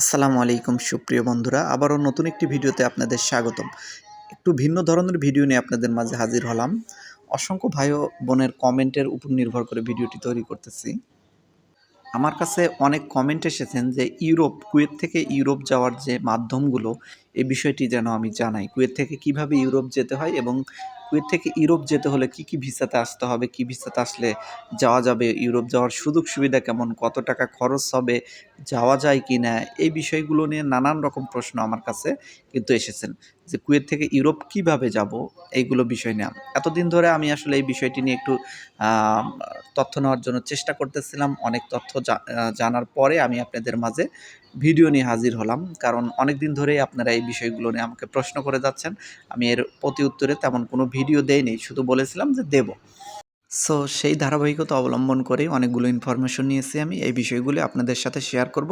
আসসালামু আলাইকুম, সুপ্রিয় বন্ধুরা। আবারও নতুন একটি ভিডিওতে আপনাদের স্বাগতম। একটু ভিন্ন ধরনের ভিডিও নিয়ে আপনাদের মাঝে হাজির হলাম। অসংখ্য ভাই ও বোনের কমেন্টের উপর নির্ভর করে ভিডিওটি তৈরি করতেছি। আমার কাছে অনেক কমেন্ট এসেছেন যে ইউরোপ, কুয়েত থেকে ইউরোপ যাওয়ার যে মাধ্যমগুলো এই বিষয়টি যেন আমি জানাই। কুয়েত থেকে কীভাবে ইউরোপ যেতে হয় এবং কুয়েত থেকে ইউরোপ যেতে হলে কি কি ভিসাতে আসতে হবে, কি ভিসাতে আসলে যাওয়া যাবে, ইউরোপ যাওয়ার সুযোগ সুবিধা কেমন, কত টাকা খরচ হবে যাওয়া যায় কি না, এই বিষয়গুলো নিয়ে নানান রকম প্রশ্ন আমার কাছে কিন্তু এসেছেন। যে কুয়েত থেকে ইউরোপ কীভাবে যাব, এইগুলো বিষয় নিয়ে এতদিন ধরে আমি আসলে এই বিষয়টি নিয়ে একটু তথ্য নেওয়ার জন্য চেষ্টা করতেছিলাম। অনেক তথ্য জানার পরে আমি আপনাদের মাঝে ভিডিও নিয়ে হাজির হলাম। কারণ অনেক দিন ধরেই আপনারা এই বিষয়গুলো নিয়ে আমাকে প্রশ্ন করে যাচ্ছেন। আমি এর প্রতি উত্তরে তেমন কোনো ভিডিও দেইনি, শুধু বলেছিলাম যে দেব। সো সেই ধারাবাহিকতা অবলম্বন করে অনেকগুলো ইনফরমেশন নিয়েছি আমি। এই বিষয়গুলি আপনাদের সাথে শেয়ার করব।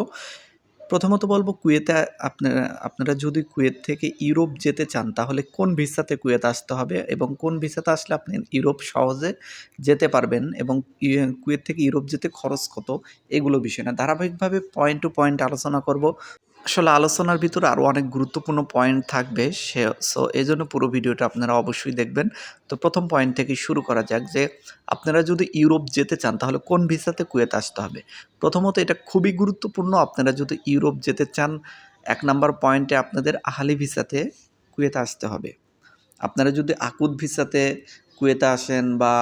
প্রথমত বলব, কুয়েতে আপনারা আপনারা যদি কুয়েত থেকে ইউরোপ যেতে চান, তাহলে কোন ভিসাতে কুয়েত আসতে হবে এবং কোন ভিসাতে আসলে আপনি ইউরোপ সহজে যেতে পারবেন এবং কুয়েত থেকে ইউরোপ যেতে খরচ কত, এগুলো বিষয় না। ধারাবাহিকভাবে পয়েন্ট টু পয়েন্ট আলোচনা করব। আসলে আলোচনার ভিতরে আরও অনেক গুরুত্বপূর্ণ পয়েন্ট থাকবে, সে সো এই জন্য পুরো ভিডিওটা আপনারা অবশ্যই দেখবেন। তো প্রথম পয়েন্ট থেকে শুরু করা যাক যে, আপনারা যদি ইউরোপ যেতে চান, তাহলে কোন ভিসাতে কুয়েত আসতে হবে? প্রথমত এটা খুবই গুরুত্বপূর্ণ, আপনারা যদি ইউরোপ যেতে চান, এক নাম্বার পয়েন্টে আপনাদের আহালি ভিসাতে কুয়েতে আসতে হবে। আপনারা যদি আকুদ ভিসাতে কুয়েতে আসেন বা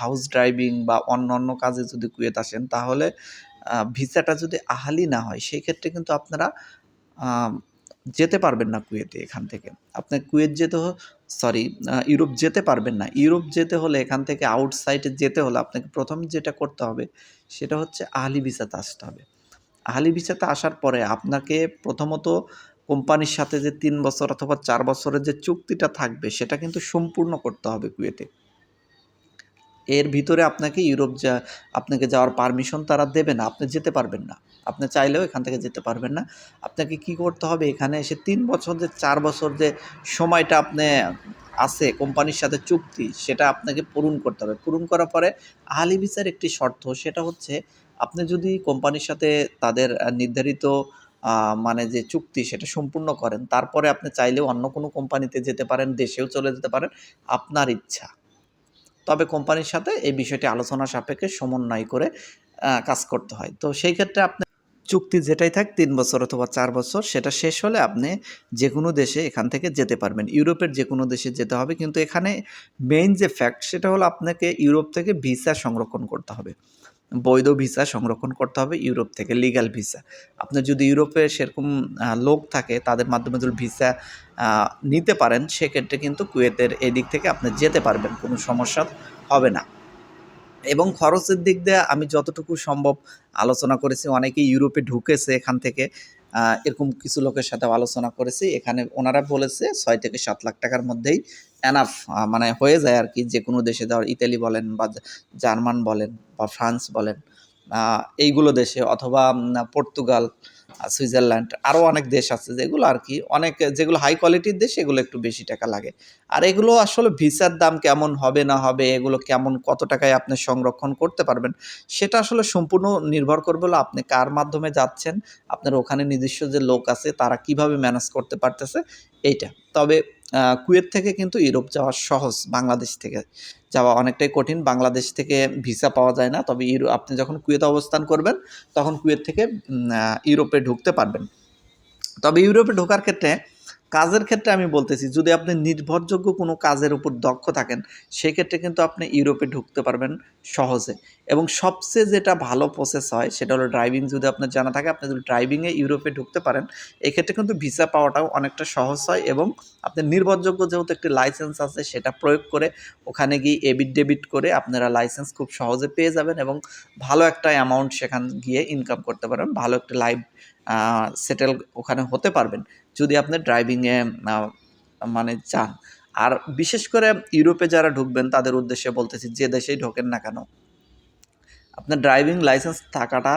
হাউস ড্রাইভিং বা অন্য অন্য কাজে যদি কুয়েত আসেন, তাহলে ভিসাটা যদি আহালি না হয় সেই ক্ষেত্রে কিন্তু আপনারা যেতে পারবেন না কুয়েতে এখান থেকে। আপনি কুয়েত যেতে সরি ইউরোপ যেতে পারবেন না। ইউরোপ যেতে হলে, এখান থেকে আউটসাইডে যেতে হলে আপনাকে প্রথম যেটা করতে হবে, সেটা হচ্ছে আহলি ভিসাতে আসতে হবে। আহলি ভিসাতে আসার পরে আপনাকে প্রথমত কোম্পানির সাথে যে তিন বছর অথবা চার বছরের যে চুক্তিটা থাকবে, সেটা কিন্তু সম্পূর্ণ করতে হবে কুয়েতে। এর ভিতরে আপনাকে ইউরোপ যা, আপনাকে যাওয়ার পারমিশন তারা দেবে না, আপনি যেতে পারবেন না। আপনি চাইলেও এখান থেকে যেতে পারবেন না। আপনাকে কি করতে হবে? এখানে এসে তিন বছর যে, চার বছর যে, সময়টা আপনি আছে, কোম্পানির সাথে চুক্তি, সেটা আপনাকে পূরণ করতে হবে। পূরণ করার পরে আহলি ভিসার একটি শর্ত, সেটা হচ্ছে আপনি যদি কোম্পানির সাথে তাদের নির্ধারিত মানে যে চুক্তি, সেটা সম্পূর্ণ করেন, তারপরে আপনি চাইলেও অন্য কোনো কোম্পানিতে যেতে পারেন, দেশেও চলে যেতে পারেন, আপনার ইচ্ছা। তবে কোম্পানির সাথে এই বিষয়টি আলোচনা সাপেক্ষে সমন্বয় করে কাজ করতে হয়। তো সেই ক্ষেত্রে আপনি চুক্তি যেটাই থাক তিন বছর অথবা চার বছর, সেটা শেষ হলে আপনি যে কোনো দেশে এখান থেকে যেতে পারবেন। ইউরোপের যে কোনো দেশে যেতে হবে, কিন্তু এখানে মেইন যে ফ্যাক্ট সেটা হলো আপনাকে ইউরোপ থেকে ভিসা সংরক্ষণ করতে হবে। বৈধ ভিসা সংরক্ষণ করতে হবে, ইউরোপ থেকে লিগাল ভিসা। আপনার যদি ইউরোপে সেরকম লোক থাকে, তাদের মাধ্যমে যদি ভিসা নিতে পারেন, সেক্ষেত্রে কিন্তু কুয়েতের এদিক থেকে আপনি যেতে পারবেন, কোনো সমস্যা হবে না। এবং খরচের দিক দিয়ে আমি যতটুকু সম্ভব আলোচনা করেছি, অনেকেই ইউরোপে ঢুকেছে এখান থেকে এরকম কিছু লোকের সাথে আলোচনা করেছি। এখানে ওনারা বলেছে ছয় থেকে সাত লাখ টাকার মধ্যেই এনাফ মানে হয়ে যায় আর কি, যে কোনো দেশে ধর ইতালি বলেন বা জার্মান বলেন বা ফ্রান্স বলেন। এইগুলো দেশে অথবা পর্তুগাল সুইজারল্যান্ড আরও অনেক দেশ আছে যেগুলো আর কি, অনেক, যেগুলো হাই কোয়ালিটির দেশ, এগুলো একটু বেশি টাকা লাগে। আর এগুলো আসলে ভিসার দাম কেমন হবে না হবে, এগুলো কেমন, কত টাকায় আপনি সংরক্ষণ করতে পারবেন, সেটা আসলে সম্পূর্ণ নির্ভর করবে হলো আপনি কার মাধ্যমে যাচ্ছেন, আপনার ওখানে নিজস্ব যে লোক আছে, তারা কীভাবে ম্যানেজ করতে পারতেছে, এইটা। তবে কুয়েত থেকে কিন্তু ইউরোপ যাওয়া সহজ, বাংলাদেশ থেকে যাওয়া অনেকটাই কঠিন। বাংলাদেশ থেকে ভিসা পাওয়া যায় না, তবে ইউরো, আপনি যখন কুয়েতে অবস্থান করবেন, তখন কুয়েত থেকে ইউরোপে ঢুকতে পারবেন। তবে ইউরোপে ঢোকার ক্ষেত্রে কাজের ক্ষেত্রে আমি বলতেছি, যদি আপনি নির্ভরযোগ্য কোনো কাজের উপর দক্ষ থাকেন, সেক্ষেত্রে কিন্তু আপনি ইউরোপে ঢুকতে পারবেন সহজে। এবং সবচেয়ে যেটা ভালো প্রসেস হয়, সেটা হলো ড্রাইভিং যদি আপনার জানা থাকে, আপনি যদি ড্রাইভিংয়ে ইউরোপে ঢুকতে পারেন, এক্ষেত্রে কিন্তু ভিসা পাওয়াটাও অনেকটা সহজ হয় এবং আপনার নির্ভরযোগ্য যেহেতু একটি লাইসেন্স আছে, সেটা প্রয়োগ করে ওখানে গিয়ে এবিট ডেবিট করে আপনারা লাইসেন্স খুব সহজে পেয়ে যাবেন এবং ভালো একটা অ্যামাউন্ট সেখান গিয়ে ইনকাম করতে পারবেন, ভালো একটা লাইভ সেটেল ওখানে হতে পারবেন যদি আপনি ড্রাইভিংয়ে মানে চান। আর বিশেষ করে ইউরোপে যারা ঢুকবেন, তাদের উদ্দেশ্যে বলতেছি, যে দেশেই ঢোকেন না কেন। আপনার ড্রাইভিং লাইসেন্স থাকাটা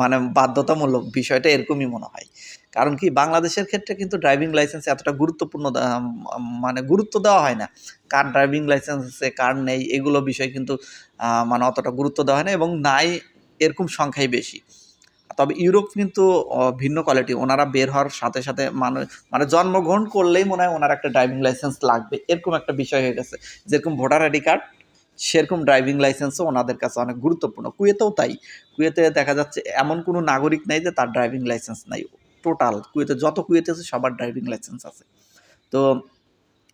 মানে বাধ্যতামূলক বিষয়টা এরকমই মনে হয়। কারণ কি, বাংলাদেশের ক্ষেত্রে কিন্তু ড্রাইভিং লাইসেন্স এতটা গুরুত্বপূর্ণ মানে গুরুত্ব দেওয়া হয় না। কার ড্রাইভিং লাইসেন্স আছে, কার নেই, এগুলো বিষয় কিন্তু মানে অতটা গুরুত্ব দেওয়া হয় না এবং নাই এরকম সংখ্যাই বেশি। তবে ইউরোপ কিন্তু ভিন্ন কোয়ালিটি ওনারা বের হওয়ার সাথে সাথে মানে মানে জন্মগ্রহণ করলেই মনে হয় ওনার একটা ড্রাইভিং লাইসেন্স লাগবে। এরকম একটা বিষয় হয়ে গেছে। যেরকম ভোটার আইডি কার্ড সেরকম ড্রাইভিং লাইসেন্সও ওনাদের কাছে অনেক গুরুত্বপূর্ণ। কুয়েতেও তাই। কুয়েতে দেখা যাচ্ছে এমন কোনো নাগরিক নাই যে তার ড্রাইভিং লাইসেন্স নাই। টোটাল কুয়েতে, যত কুয়েতে আছে সবার ড্রাইভিং লাইসেন্স আছে। তো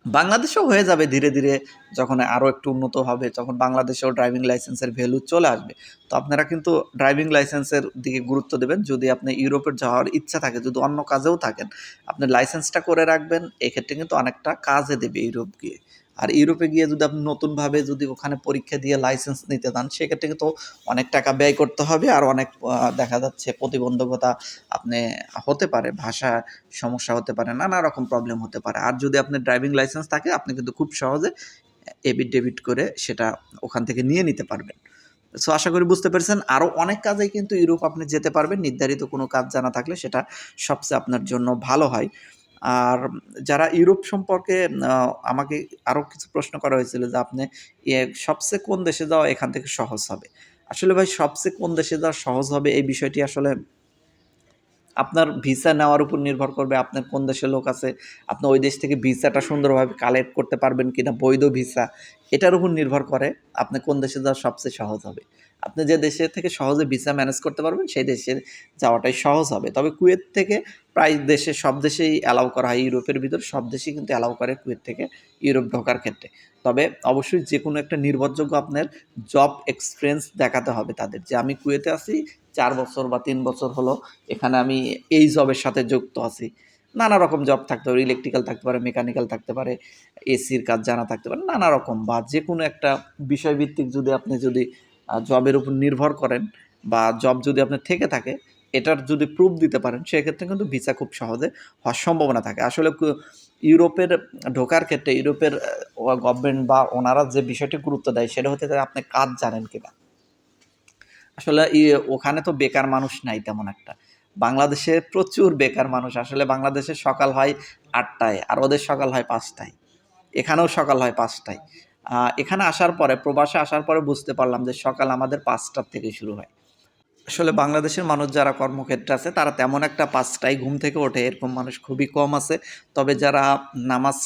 বাংলাদেশেও হয়ে যাবে ধীরে ধীরে যখন আরও একটু উন্নত হবে তখন বাংলাদেশেও ড্রাইভিং লাইসেন্সের ভ্যালু চলে আসবে। তো আপনারা কিন্তু ড্রাইভিং লাইসেন্সের দিকে গুরুত্ব দেবেন। যদি আপনি ইউরোপের যাওয়ার ইচ্ছা থাকে, যদি অন্য কাজেও থাকেন, আপনি লাইসেন্সটা করে রাখবেন। এক্ষেত্রে কিন্তু অনেকটা কাজে দেবে ইউরোপ গিয়ে। আর ইউরোপে গিয়ে যদি আপনি নতুনভাবে যদি ওখানে পরীক্ষা দিয়ে লাইসেন্স নিতে চান, সেক্ষেত্রে কিন্তু অনেক টাকা ব্যয় করতে হবে আর অনেক দেখা যাচ্ছে প্রতিবন্ধকতা আপনি হতে পারে, ভাষা সমস্যা হতে পারে, নানা রকম প্রবলেম হতে পারে। আর যদি আপনার ড্রাইভিং লাইসেন্স থাকে, আপনি কিন্তু খুব সহজে এবিট ডেবিট করে সেটা ওখান থেকে নিয়ে নিতে পারবেন। সো আশা করি বুঝতে পেরেছেন। আরও অনেক কাজেই কিন্তু ইউরোপ আপনি যেতে পারবেন। নির্ধারিত কোনো কাজ জানা থাকলে সেটা সবচেয়ে আপনার জন্য ভালো হয়। আর যারা ইউরোপ সম্পর্কে আমাকে আরও কিছু প্রশ্ন করা হয়েছিল যে আপনি সবচেয়ে কোন দেশে যাওয়া এখান থেকে সহজ হবে? আসলে ভাই, সবচেয়ে কোন দেশে যাওয়া সহজ হবে? এই বিষয়টি আসলে আপনার ভিসা নেওয়ার উপর নির্ভর করবে আপনার কোন দেশের লোক আছে, আপনি ওই দেশ থেকে ভিসাটা সুন্দরভাবে কালেক্ট করতে পারবেন কিনা, বৈধ ভিসা, এটার উপর নির্ভর করে আপনি কোন দেশে যাওয়া সবচেয়ে সহজ হবে। আপনি যে দেশে থেকে সহজে ভিসা ম্যানেজ করতে পারবেন, সেই দেশে যাওয়াটাই সহজ হবে। তবে কুয়েত থেকে প্রায় দেশে, সব দেশেই অ্যালাউ করা হয়, ইউরোপের ভিতর সব দেশেই কিন্তু অ্যালাউ করে কুয়েত থেকে ইউরোপ ঢোকার ক্ষেত্রে। তবে অবশ্যই যে কোনো একটা নির্ভরযোগ্য আপনার জব এক্সপিরিয়েন্স দেখাতে হবে তাদের, যে আমি কুয়েতে আছি চার বছর বা তিন বছর হলো, এখানে আমি এই জবের সাথে যুক্ত আছি। নানা রকম জব থাকতে পারে ইলেকট্রিক্যাল থাকতে পারে মেকানিক্যাল থাকতে পারে এসির কাজ জানা থাকতে পারে, নানা রকম বা যে কোনো একটা বিষয়ভিত্তিক যদি আপনি যদি জবের উপর নির্ভর করেন বা জব যদি আপনার থেকে থাকে, এটার যদি প্রুফ দিতে পারেন, সেক্ষেত্রে কিন্তু ভিসা খুব সহজে হওয়ার সম্ভাবনা থাকে। আসলে ইউরোপের ঢোকার ক্ষেত্রে, ইউরোপের গভর্নমেন্ট বা ওনারা যে বিষয়টি গুরুত্ব দেয়, সেটা হতে আপনি কাজ জানেন কিনা। আসলে ওখানে তো বেকার মানুষ নাই তেমন একটা। বাংলাদেশে প্রচুর বেকার মানুষ। আসলে বাংলাদেশে সকাল হয় আটটায় আর ওদের সকাল হয় পাঁচটায়। এখানেও সকাল হয় পাঁচটায়। এখানে আসার পরে, প্রবাসে আসার পরে বুঝতে পারলাম যে সকাল আমাদের পাঁচটার থেকে শুরু হয়। আসলে বাংলাদেশের মানুষ যারা কর্মক্ষেত্রে আছে, তারা তেমন একটা পাঁচটায় ঘুম থেকে ওঠে। এরকম মানুষ খুবই কম আছে। তবে যারা নামাজ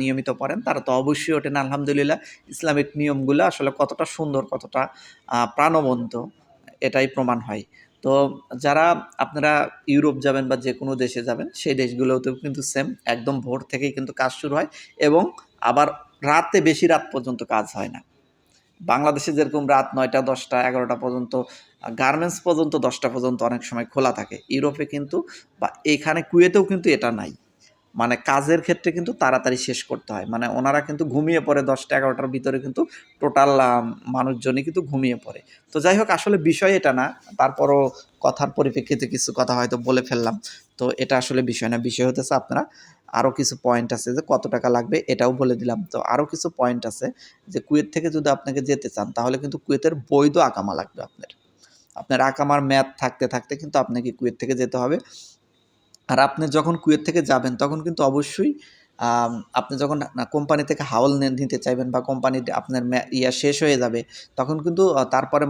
নিয়মিত পড়েন, তারা তো অবশ্যই ওঠেন। আলহামদুলিল্লাহ, ইসলামিক নিয়মগুলো আসলে কতটা সুন্দর, কতটা প্রাণবন্ত। এটাই প্রমাণ হয়। তো যারা আপনারা ইউরোপ যাবেন বা যে কোনো দেশে যাবেন, সেই দেশগুলোতেও কিন্তু সেম একদম ভোর থেকেই কিন্তু কাজ শুরু হয় এবং আবার রাতে বেশি রাত পর্যন্ত কাজ হয় না। বাংলাদেশে যেরকম রাত নয়টা, দশটা, এগারোটা পর্যন্ত, গার্মেন্টস পর্যন্ত দশটা পর্যন্ত অনেক সময় খোলা থাকে। ইউরোপে কিন্তু বা এখানে কুয়েতেও কিন্তু এটা নাই। মানে কাজের ক্ষেত্রে কিন্তু তাড়াতাড়ি শেষ করতে হয়। মানে ওনারা কিন্তু ঘুমিয়ে পড়ে দশটা এগারোটার ভিতরে কিন্তু টোটাল মানুষজনই কিন্তু ঘুমিয়ে পড়ে। তো যাই হোক, আসলে বিষয় এটা না, তারপরও কথার পরিপ্রেক্ষিতে কিছু কথা হয়তো বলে ফেললাম। তো এটা আসলে বিষয় না, বিষয় হতেছে আপনারা আরও কিছু পয়েন্ট আছে যে কত টাকা লাগবে এটাও বলে দিলাম। তো আরও কিছু পয়েন্ট আছে যে কুয়েত থেকে যদি আপনাকে যেতে চান, তাহলে কিন্তু কুয়েতের বৈধ আকামা লাগবে আপনার। আপনার আকামার ম্যাথ থাকতে থাকতে কিন্তু আপনাকে কুয়েত থেকে যেতে হবে। আর আপনি যখন কুয়েত থেকে যাবেন, তখন কিন্তু অবশ্যই আপনি যখন কোম্পানি থেকে হাওল নিতে চাইবেন বা কোম্পানির আপনার ইয়া শেষ হয়ে যাবে, তখন কিন্তু তারপরে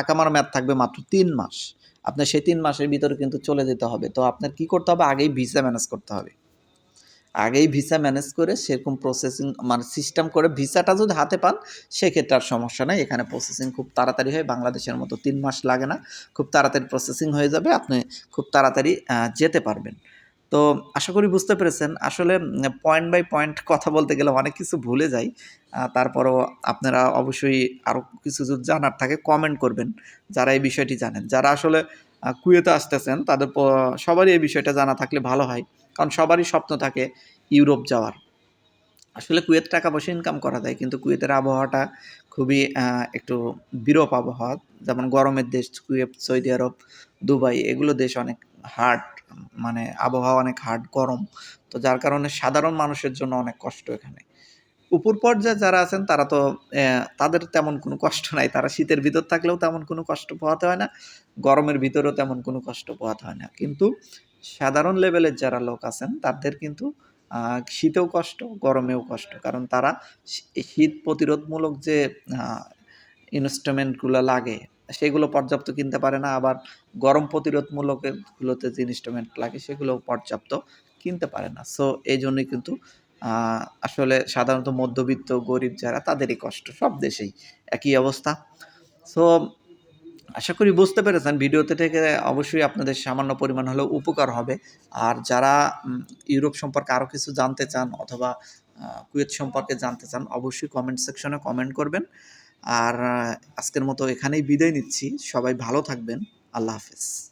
আকামার ম্যাথ থাকবে মাত্র তিন মাস। আপনার সেই তিন মাসের ভিতরে কিন্তু চলে যেতে হবে। তো আপনার কি করতে হবে? আগেই ভিসা ম্যানেজ করতে হবে। আগেই ভিসা ম্যানেজ করে সেরকম প্রসেসিং মানে সিস্টেম করে ভিসাটা যদি হাতে পান, সেক্ষেত্রে আর সমস্যা নেই। এখানে প্রসেসিং খুব তাড়াতাড়ি হয়। বাংলাদেশের মতো তিন মাস লাগে না। খুব তাড়াতাড়ি প্রসেসিং হয়ে যাবে। আপনি খুব তাড়াতাড়ি যেতে পারবেন। তো আশা করি বুঝতে পেরেছেন। আসলে পয়েন্ট বাই পয়েন্ট কথা বলতে গেলে অনেক কিছু ভুলে যাই। তারপরও আপনারা অবশ্যই আরও কিছু জানার থাকে কমেন্ট করবেন। যারা এই বিষয়টি জানেন। যারা আসলে কুয়েতে আসতেছেন, তাদের সবারই এই বিষয়টা জানা থাকলে ভালো হয়, কারণ সবারই স্বপ্ন থাকে ইউরোপ যাওয়ার। আসলে কুয়েত টাকা পয়সা ইনকাম করা যায়, কিন্তু কুয়েতের আবহাওয়াটা খুবই একটু বিরূপ আবহাওয়া, যেমন গরমের দেশ কুয়েত, সৌদি আরব, দুবাই, এগুলো দেশ অনেক হার্ড মানে আবহাওয়া অনেক হার্ড গরম। তো যার কারণে সাধারণ মানুষের জন্য অনেক কষ্ট এখানে। উপর পর্যায়ে যারা আছেন, তারা তো তাদের তেমন কোনো কষ্ট নাই। তারা শীতের ভিতর থাকলেও তেমন কোনো কষ্ট পোহাতে হয় না, গরমের ভিতরেও তেমন কোনো কষ্ট পোহাতে হয় না। কিন্তু সাধারণ লেভেলের যারা লোক আছেন, তাদের কিন্তু শীতেও কষ্ট, গরমেও কষ্ট। কারণ তারা শীত প্রতিরোধমূলক যে ইনস্ট্রুমেন্টগুলো লাগে, সেগুলো পর্যাপ্ত কিনতে পারে না। আবার গরম প্রতিরোধমূলকগুলোতে যে ইনস্ট্রুমেন্ট লাগে সেগুলো পর্যাপ্ত কিনতে পারে না। সো এই জন্যই কিন্তু আসলে সাধারণত মধ্যবিত্ত, গরিব যারা, তাদেরই কষ্ট, সব দেশেই একই অবস্থা। সো আশা করি বুঝতে পেরেছেন, ভিডিওতে থেকে অবশ্যই আপনাদের সামান্য পরিমাণ হলেও উপকার হবে। আর যারা ইউরোপ সম্পর্কে আরও কিছু জানতে চান অথবা কুয়েত সম্পর্কে জানতে চান, অবশ্যই কমেন্ট সেকশনে কমেন্ট করবেন। আর, আজকের মতো এখানেই বিদায় নিচ্ছি। সবাই ভালো থাকবেন। আল্লাহ হাফেজ।